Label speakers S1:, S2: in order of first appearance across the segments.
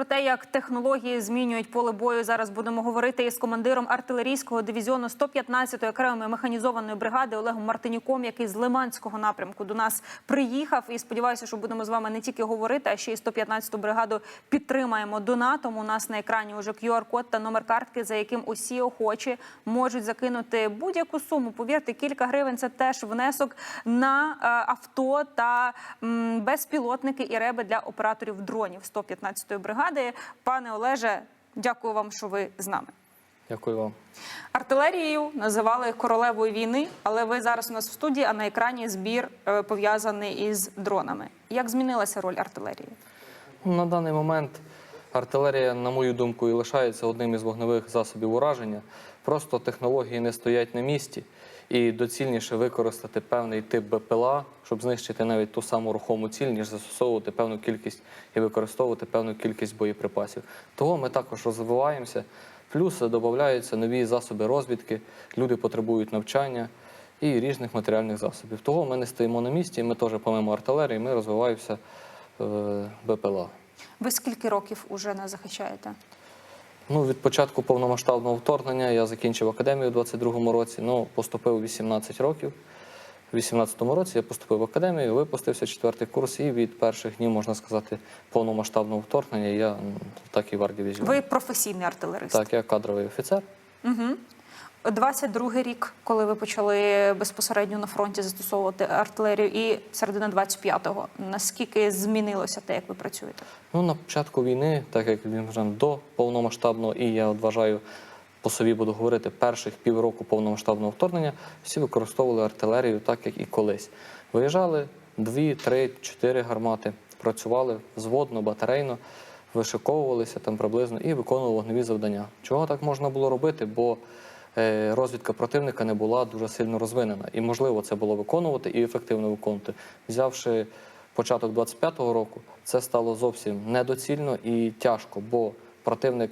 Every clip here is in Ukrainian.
S1: про те, як технології змінюють поле бою. Зараз будемо говорити із командиром артилерійського дивізіону 115-ї окремої механізованої бригади Олегом Мартинюком, який з Лиманського напрямку до нас приїхав. І сподіваюся, що будемо з вами не тільки говорити, а ще й 115-ту бригаду підтримаємо донатом. У нас на екрані уже QR-код та номер картки, за яким усі охочі можуть закинути будь-яку суму. Повірте, кілька гривень це теж внесок на е, авто та безпілотники і реби для операторів дронів 115-ї бригади. Пане Олеже, дякую вам, що ви з нами.
S2: Дякую вам.
S1: Артилерією називали королевою війни, але ви зараз у нас в студії, а на екрані збір е, пов'язаний із дронами. Як змінилася роль артилерії?
S2: Ну, На даний момент артилерія, на мою думку, і лишається одним із вогневих засобів ураження. Просто технології не стоять на місці, і доцільніше використати певний тип БПЛА, щоб знищити навіть ту саму рухому ціль, ніж застосовувати певну кількість і використовувати певну кількість боєприпасів. Того ми також розвиваємося. Плюс додаються нові засоби розвідки, люди потребують навчання і різних матеріальних засобів. Того ми не стоїмо на місці, ми теж помимо артилерії, ми розвиваємося е, БПЛА.
S1: Ви скільки років уже нас захищаєте?
S2: Ну, від початку повномасштабного вторгнення я закінчив академію у 22-му році, ну, поступив у 18 років. У 18-му році я поступив в академію, випустився четвертий курс, і від перших днів, можна сказати, повномасштабного вторгнення я так і в ардивізіоні.
S1: Ви професійний артилерист.
S2: Так, я кадровий офіцер.
S1: Угу. 22-й рік, коли ви почали безпосередньо на фронті застосовувати артилерію, і середина 25-го. Наскільки змінилося те, як ви працюєте?
S2: Ну, на початку війни, так як він до повномасштабного, і я вважаю, по собі буду говорити, перших півроку повномасштабного вторгнення всі використовували артилерію так, як і колись. Виїжджали дві, три, чотири гармати, працювали взводно, батарейно, вишиковувалися там приблизно і виконували вогневі завдання. Чого так можна було робити? Бо розвідка противника не була дуже сильно розвинена. І можливо це було виконувати і ефективно виконувати. Взявши початок 25-го року, це стало зовсім недоцільно і тяжко, бо противник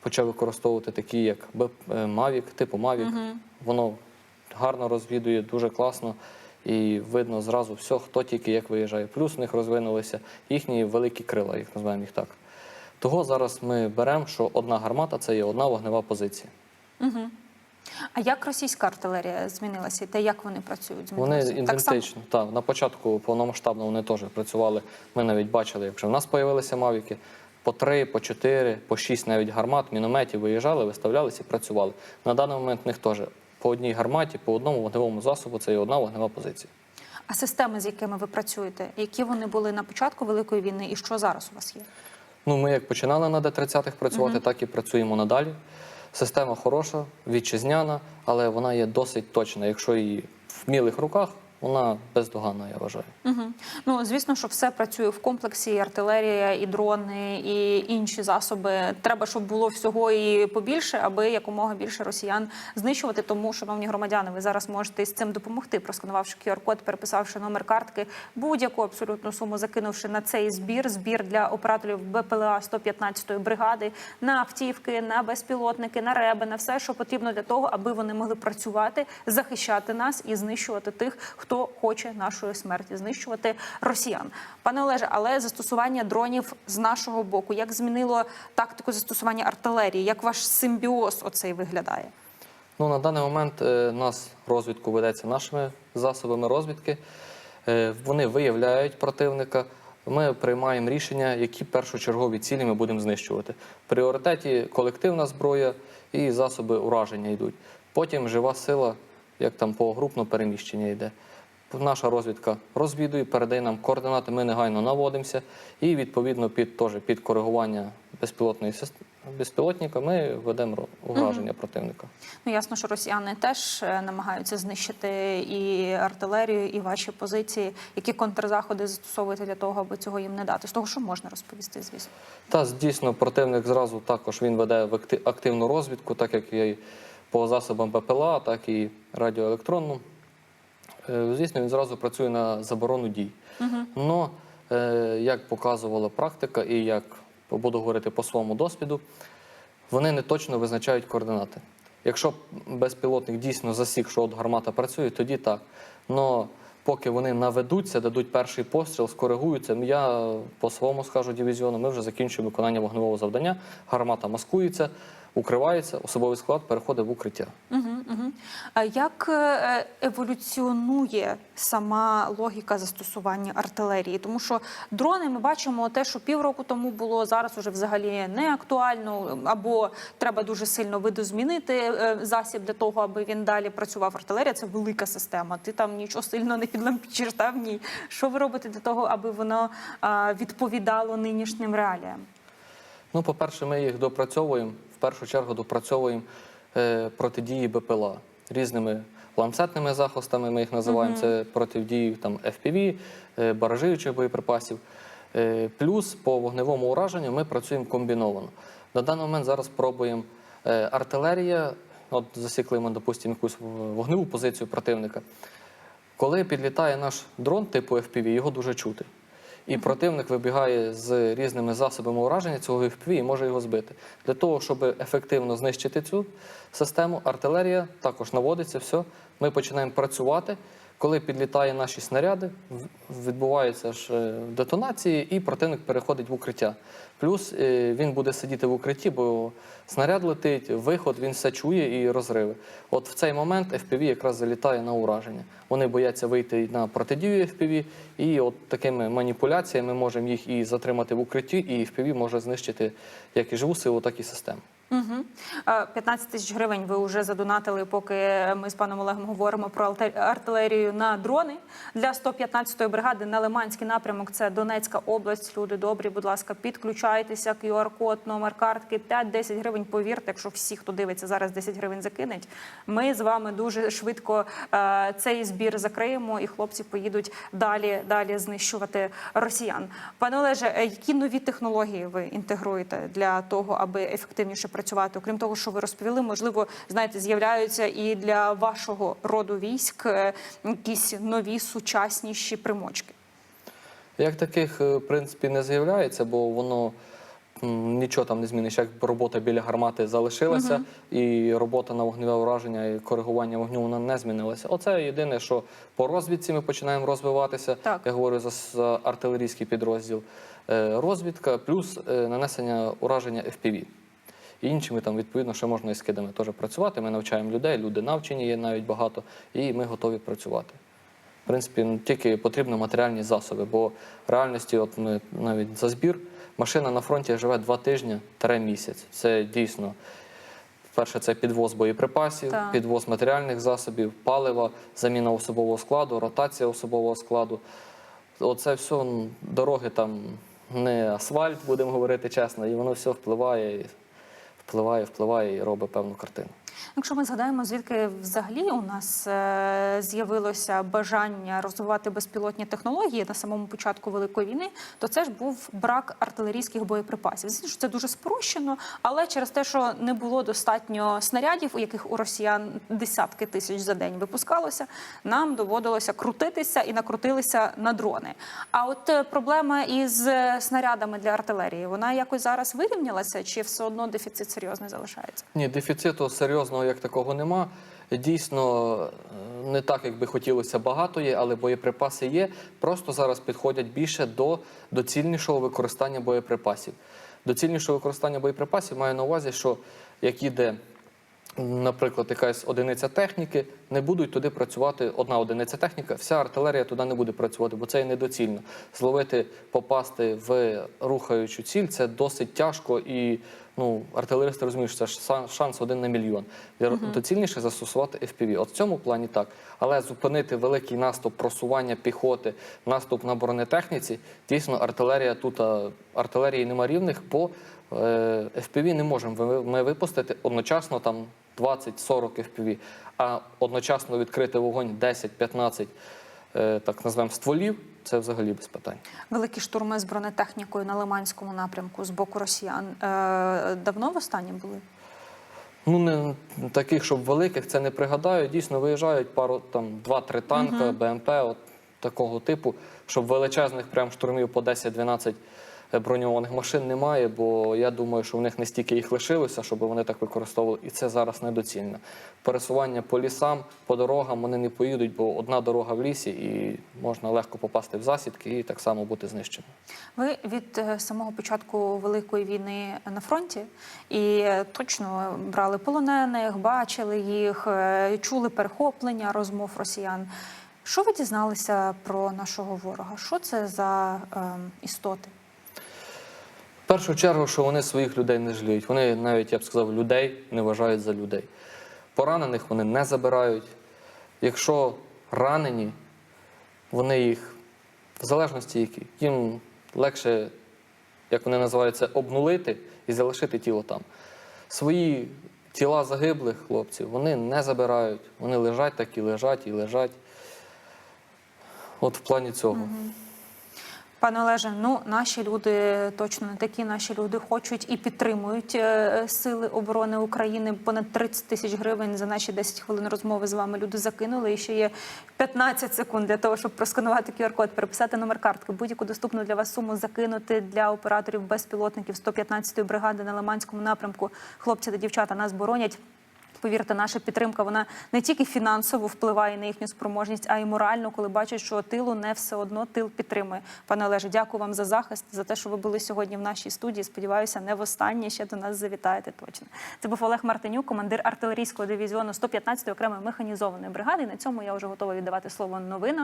S2: почав використовувати такі, як е, Mavic, типу Mavic. Воно гарно розвідує, дуже класно. І видно зразу все, хто тільки як виїжджає. Плюс в них розвинулися їхні великі крила, їх називаємо їх так. Того зараз ми беремо, що одна гармата це є одна вогнева позиція.
S1: А як російська артилерія змінилася? І те, як вони працюють?
S2: Вони
S1: змінилося? Так.
S2: Так, на початку повномасштабно вони теж працювали. Ми навіть бачили, якщо в нас з'явилися мавіки, по три, по чотири, по шість навіть гармат, мінометів виїжджали, виставлялися і працювали. На даний момент в них теж по одній гарматі, по одному вогневому засобу це є одна вогнева позиція.
S1: А системи, з якими ви працюєте, які вони були на початку Великої війни, і що зараз у вас є?
S2: Ну, ми як починали на Д-30-х працювати, так і працюємо надалі. Система хороша, вітчизняна, але вона є досить точна. Якщо її в вмілих руках, вона бездоганна, я вважаю.
S1: Угу. Ну звісно, що все працює в комплексі: і артилерія, і дрони, і інші засоби. Треба, щоб було всього і побільше, аби якомога більше росіян знищувати. Тому, шановні громадяни, ви зараз можете з цим допомогти, просканувавши QR-код, переписавши номер картки, будь-яку абсолютну суму закинувши на цей збір. Збір для операторів БПЛА 115-ї бригади на автівки, на безпілотники, на реби, на все, що потрібно для того, аби вони могли працювати, захищати нас і знищувати тих, хто хоче нашої смерті, знищувати росіян. Пане Олеже, але застосування дронів з нашого боку, як змінило тактику застосування артилерії? Як ваш симбіоз оцей виглядає?
S2: Ну, на даний момент е, нас розвідку ведеться нашими засобами розвідки. Е, Вони виявляють противника. Ми приймаємо рішення, які першочергові цілі ми будемо знищувати. Пріоритеті колективна зброя і засоби ураження йдуть. Потім жива сила, як там по групно переміщення йде. Наша розвідка розвідує, передає нам координати, ми негайно наводимося і відповідно під, теж, під коригування безпілотної системи безпілотника ми ведемо ураження противника.
S1: Ну ясно, що росіяни теж е, намагаються знищити і артилерію, і ваші позиції. Які контрзаходи застосовуєте для того, аби цього їм не дати? З того, що можна розповісти, звісно.
S2: Та дійсно противник зразу також він веде в акти- активну розвідку, так як і по засобам ППЛА, так і радіоелектронну. Е, Звісно, він зразу працює на заборону дій. Но, е, як показувала практика, і як буду говорити по своєму досвіду, вони не точно визначають координати. Якщо безпілотник дійсно засік, що от гармата працює, тоді так. Но поки вони наведуться, дадуть перший постріл, скоригуються. Я по своєму скажу дивізіону, ми вже закінчуємо виконання вогневого завдання. Гармата маскується, укривається, особовий склад переходить в укриття.
S1: Угу, угу. А як е, еволюціонує сама логіка застосування артилерії? Тому що дрони ми бачимо те, що півроку тому було зараз уже взагалі не актуально, або треба дуже сильно видозмінити е, засіб для того, аби він далі працював. Артилерія це велика система. Ти там нічого сильно не підлампічиш та в ній. Що ви робите для того, аби воно відповідало нинішнім реаліям?
S2: Ну, по-перше, ми їх допрацьовуємо. В першу чергу допрацьовуємо е, протидії БПЛА різними ланцетними захистами. Ми їх називаємо це протидії там FPV, е, баражуючих боєприпасів. Е, плюс по вогневому ураженню ми працюємо комбіновано. На даний момент зараз пробуємо артилерія. От засікли ми, допустимо, якусь вогневу позицію противника. Коли підлітає наш дрон типу FPV, його дуже чути. І противник вибігає з різними засобами ураження цього FPV і може його збити. Для того, щоб ефективно знищити цю систему, артилерія також наводиться, все. Ми починаємо працювати. Коли підлітає наші снаряди, відбуваються ж е, детонації, і противник переходить в укриття. Плюс е, він буде сидіти в укритті, бо снаряд летить, виход, він все чує і розриви. От в цей момент FPV якраз залітає на ураження. Вони бояться вийти на протидію FPV, і от такими маніпуляціями можемо їх і затримати в укритті, і FPV може знищити як і живу силу, так і систему.
S1: Угу. 15 тисяч гривень ви вже задонатили, поки ми з паном Олегом говоримо про артилерію на дрони для 115-ї бригади на Лиманський напрямок. Це Донецька область. Люди добрі, будь ласка, підключайтеся. QR-код, номер картки 5-10 гривень. Повірте, якщо всі, хто дивиться зараз, 10 гривень закинуть. Ми з вами дуже швидко е, цей збір закриємо, і хлопці поїдуть далі, далі знищувати росіян. Пане Олеже, е, які нові технології ви інтегруєте для того, аби ефективніше працювати? Окрім того, що ви розповіли, можливо, знаєте, з'являються і для вашого роду військ е, якісь нові сучасніші примочки.
S2: Як таких, е, в принципі, не з'являється, бо воно нічого там не зміниш. Як робота біля гармати залишилася, і робота на вогневе ураження і коригування вогню вона не змінилася. Оце єдине, що по розвідці ми починаємо розвиватися.
S1: Так.
S2: Я говорю за, артилерійський підрозділ. Е, Розвідка плюс нанесення ураження FPV. І іншими там відповідно ще можна із скидами теж працювати. Ми навчаємо людей, люди навчені є навіть багато, і ми готові працювати. В принципі, ну, тільки потрібно матеріальні засоби, бо в реальності, от ми навіть за збір, машина на фронті живе два тижні три місяць. Це дійсно. Перше, це підвоз боєприпасів,
S1: Так.
S2: підвоз матеріальних засобів, палива, заміна особового складу, ротація особового складу. Оце все дороги там не асфальт, будемо говорити чесно, і воно все впливає, і впливає, впливає і робить певну картину.
S1: Якщо ми згадаємо, звідки взагалі у нас е, з'явилося бажання розвивати безпілотні технології на самому початку великої війни, то це ж був брак артилерійських боєприпасів. Звісно, це дуже спрощено, але через те, що не було достатньо снарядів, у яких у росіян десятки тисяч за день випускалося, нам доводилося крутитися і накрутилися на дрони. А от е, проблема із е, снарядами для артилерії, вона якось зараз вирівнялася, чи все одно дефіцит серйозний залишається?
S2: Ні, дефіциту серйозного як такого нема. Дійсно, е, не так, як би хотілося, багато є, але боєприпаси є. Просто зараз підходять більше до доцільнішого використання боєприпасів. Доцільнішого використання боєприпасів маю на увазі, що як іде, наприклад, якась одиниця техніки, не будуть туди працювати одна одиниця техніка, вся артилерія туди не буде працювати, бо це є недоцільно. Зловити, попасти в рухаючу ціль це досить тяжко і. Ну, артилеристи розуміють, що це шанс один на мільйон. Доцільніше застосувати FPV. От в цьому плані так. Але зупинити великий наступ просування піхоти, наступ на бронетехніці, дійсно, артилерія тут артилерії нема рівних, бо FPV не можемо ми випустити одночасно там 20-40 FPV, а одночасно відкрити вогонь 10-15, е, так назвемо стволів, це взагалі без питань.
S1: Великі штурми з бронетехнікою на Лиманському напрямку з боку росіян е, давно в останнє були?
S2: Ну, не таких, щоб великих, це не пригадаю. Дійсно, виїжджають пару там два-три танка, БМП, от такого типу, щоб величезних прям штурмів по 10-12 е, броньованих машин немає, бо я думаю, що в них не стільки їх лишилося, щоб вони так використовували, і це зараз недоцільно. Пересування по лісам, по дорогам вони не поїдуть, бо одна дорога в лісі, і можна легко попасти в засідки і так само бути знищеним.
S1: Ви від е, самого початку великої війни на фронті і е, точно брали полонених, бачили їх, е, чули перехоплення розмов росіян. Що ви дізналися про нашого ворога? Що це за ем, істоти?
S2: В першу чергу, що вони своїх людей не жаліють. Вони навіть, я б сказав, людей не вважають за людей. Поранених вони не забирають. Якщо ранені, вони їх, в залежності які, їм легше, як вони називаються, обнулити і залишити тіло там. Свої тіла загиблих хлопців вони не забирають. Вони лежать так і лежать, і лежать. От в плані цього.
S1: Пане Олеже, ну наші люди точно не такі. Наші люди хочуть і підтримують е, сили оборони України. Понад 30 тисяч гривень за наші 10 хвилин розмови з вами люди закинули. І ще є 15 секунд для того, щоб просканувати QR-код, переписати номер картки, будь-яку доступну для вас суму закинути для операторів безпілотників 115-ї бригади на Лиманському напрямку. Хлопці та дівчата нас боронять. Повірте, наша підтримка вона не тільки фінансово впливає на їхню спроможність, а й морально, коли бачать, що тилу не все одно тил підтримує. Пане Олеже, дякую вам за захист, за те, що ви були сьогодні в нашій студії. Сподіваюся, не востаннє ще до нас завітаєте. Точно це був Олег Мартинюк, командир артилерійського дивізіону 115-ї окремої механізованої бригади. І на цьому я вже готова віддавати слово новинам.